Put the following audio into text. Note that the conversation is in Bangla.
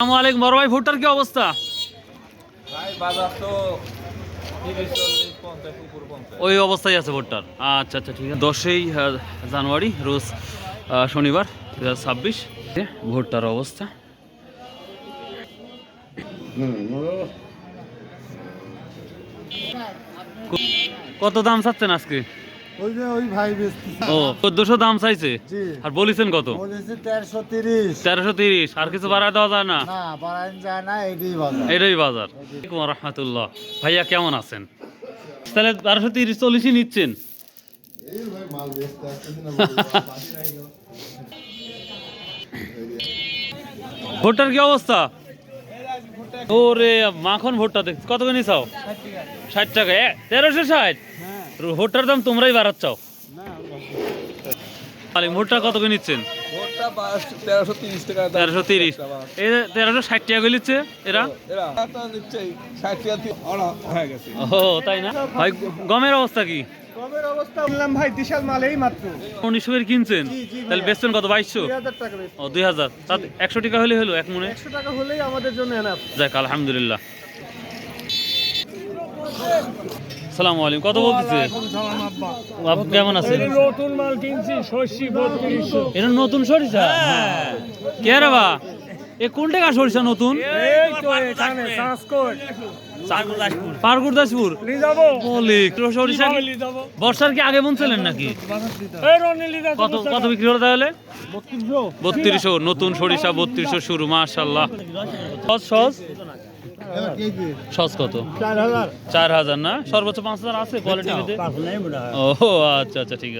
আসসালামু আলাইকুম বড় ভাই ভুট্টার কি অবস্থা? ভাই বাজার তো ওই অবস্থায় আছে ভুট্টার। আচ্ছা আচ্ছা ঠিক আছে। দশই জানুয়ারি রোজ শনিবার দু হাজার ছাব্বিশ। ভুট্টার অবস্থা। কত দাম চাচ্ছেন আজকে? ওই যে ওই ভাই বেচতেছে। ও চোদ্দশো দাম চাইছে? জি। আর বলেছেন কত? বলেছে তেরোশো তিরিশ। তেরোশো তিরিশ। আর কিছু বাড়ায় দেওয়া যায় না? না বাড়ান যায় না এটাই বাজার। এটাই বাজার। আলাইকুম রহমতুল্লাহ। ভাইয়া কেমন আছেন? তাহলে বারোশো তিরিশ চল্লিশই নিচ্ছেন। ভুট্টার কি অবস্থা? ওরে মাখন ভুট্টা দেখ কত করে নিছাও? ষাট টাকা। তেরোশো ষাট? ভুট্টার দাম তোমরাই বাড়াচ্ছাও আলিম ভুট্টা কত করে নিচ্ছেন? তেরোশো তিরিশ তেরোশো ষাট টাকা করে নিচ্ছে এরা? ও তাই না? ভাই গমের অবস্থা কি? উনিশশো এর কিনছেন? তাহলে বেচছেন কত বাইশশো? ও দুই হাজার। একশো টাকা হলে হলো এক মনে? একশো টাকা হলেই আমাদের জন্য যাক আলহামদুলিল্লাহ। সালামু আলাইকুম। কত বলতেছে। আপনি কেমন আছেন? নতুন মাল কিনছি বত্রিশশো এটা নতুন সরিষা? কে রে বা? এ কোন টাকা সরিষা নতুন? পারগুর দাসপুর সরিষা বর্ষার কি আগে বুনছিলেন নাকি? কত কত বিক্রি হলো তাহলে? বত্রিশশো। নতুন সরিষা বত্রিশশো শুরু মাশাল্লাহ সস সস? সস কত? চার হাজার। না? সর্বোচ্চ পাঁচ হাজার আছে কোয়ালিটি ও আচ্ছা আচ্ছা ঠিক আছে।